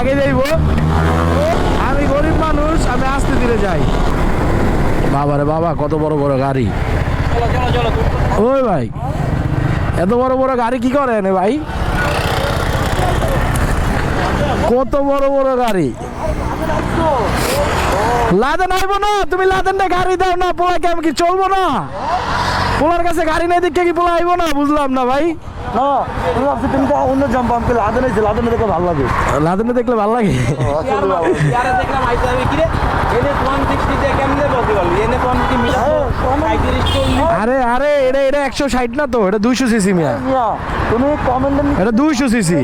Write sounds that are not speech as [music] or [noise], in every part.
আগে যাইব। আমি গরিব মানুষ আমি আস্তে ধীরে যাই। বাবারে বাবা কত বড় বড় গাড়ি। ওই ভাই এত বড় বড় গাড়ি কি করেন এ ভাই? কত বড় বড় গাড়ি। লাদেন আইবো না তুমি লাদেনটা গাড়ি দাও না পোলাকে আমি কি চলবো না? পোলার কাছে গাড়ি নেই দেখে কি পোলা আইবো না? বুঝলাম না ভাই। না আমি ভাবছি তুমি তো অন্য জাম্প আমি লাদেন এসে লাদেনে দেখে ভালো লাগে। লাদেনে দেখলে ভালো লাগে? দেখলাম আইতে হবে কি রে এনে 160 তে কেমনে পসিবল এনে 150 মিটার সাইকেল স্টোর আরে আরে এটা এটা একশো ষাট না তো? এটা দুইশো সিসি মিয়া। তুমি এটা দুইশো সিসি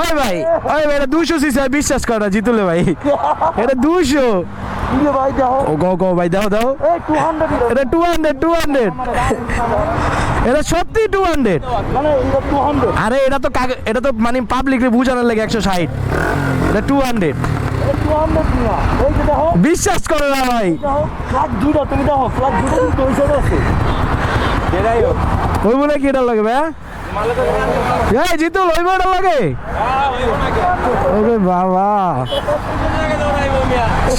ওই ভাই ওই ভাই এটা দুইশো সিসি বিশ্বাস কর জিতুলে ভাই। [laughs] এটা দুইশো। ইলে ভাই দেখো ও গো গো ভাই দাও দাও। এই 200 এটা সত্যি মানে এটা 200 আরে এটা তো কাগ- এটা তো মানে পাবলিক বুঝানোর লাগে একশো ষাট। এটা টু হান্ড্রেড 200 মিয়া এই যে দেখো। বিশ্বাস করে না ভাই। ফ্ল্যাগ দুইটা তুমি দেখো ফ্ল্যাগ দুইটা কিন্তু ওই সাইডে আছে। যেটাই হোক। ওই বলে কি এটা লাগে ভাই মালে তো জানা এই জিতুল ওই বলে লাগে? হ্যাঁ ওরে বাবা।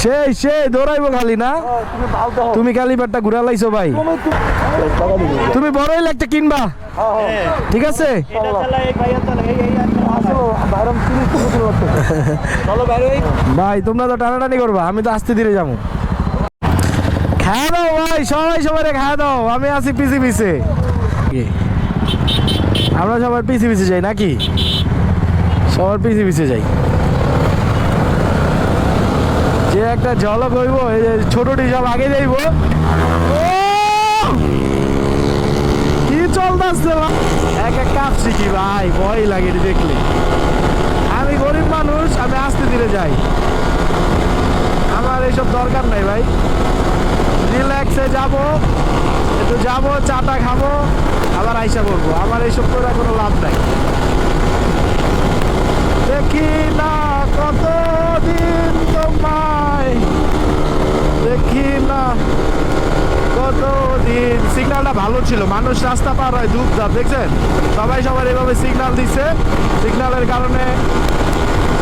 সেই সেই, দৌড়াইবো খালি না? তুমি খালি পেটটা ঘুরা লাইছো ভাই। তুমি বড় কিনবা। ঠিক আছে? এটা চালা এই ভাইয়া চালা এই এই আসলে বাইরম 30 টাকা দিতে লাগছে চলো বাইরে ওই ভাই, তোমরা তো টানাটানি করবা, আমি তো আস্তে ধীরে যাব। খাওয়া দাও ভাই, সবাই সবাই খাওয়া দাও, আমি আছি পিছি পিছে। আমরা সবার পিছি পিছে যাই নাকি? সবার পিছি পিছে যাই। একটা এই যে ছোটটি সব আগে যাইব! কি চলতেছে এক এক কাপ শিখি ভাই, ভয় লাগে দেখলে। আমি গরিব মানুষ, আমি আস্তে ধীরে যাই। আমার এইসব দরকার নাই ভাই। রিল্যাক্সে যাব, একটু যাব, চাটা খাব, আবার আইসা করব আমার এইসব করে কোনো লাভ নাই। দেখি না কতদিন তোমায় দেখি না কতদিন সিগন্যালটা ভালো ছিল। মানুষ রাস্তা পার হয়, ধূপ ধাপ, দেখছেন? সবাই সবার এভাবে সিগন্যাল দিচ্ছে সিগন্যালের কারণে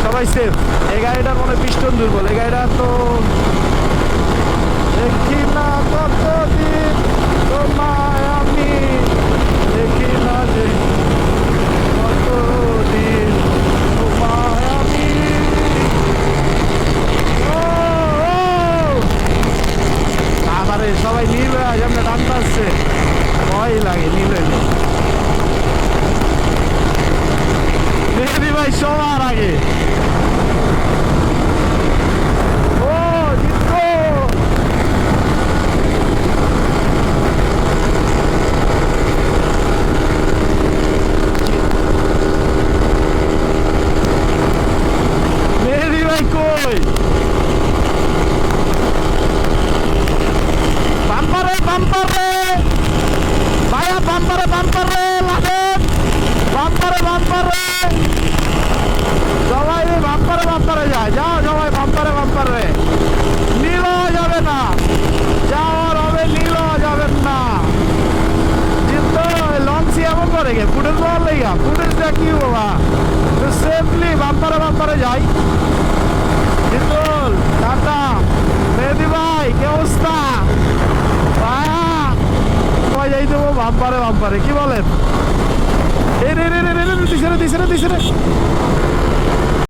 সবাই সেফ এই গাড়িটার মনে পিস্টন দুর্বল। এই গাড়িটা তো দেখি না কতদিন তোমায় আমি দেখি না যে কতদিন তোমায় আমি ও, ও। আবারে সবাই নীল হয়ে আজ আমরা টানতে আসছে ভয় লাগে নীল হইলে মেহেদি ভাই সবার আগে ও জিতলো ভাই কই বাম্পারে বাম্পারে ভাইয়া বাম্পারে বাম্পারে লাগেন বাম্পারে বাম্পারে সবাই বাম্পারে বাম্পারে যায় যাও সবাই বাম্পারে বাম্পারে নীল যাবে না যাওয়ার হবে নীল যাবেন না কিন্তু লঞ্চি এমন করে গে ফুটেজ পাওয়ার লেগা ফুটেজটা কি বাবা সেফলি বাম্পারে বাম্পারে যাই জিতুল টাটা মেহেদি ভাই কি অবস্থা ভাইয়া সবাই যাই দেবো বাম্পারে বাম্পারে কি বলেন এ রে রে রে রে রে দিছে রে দিছে রে দিছে রে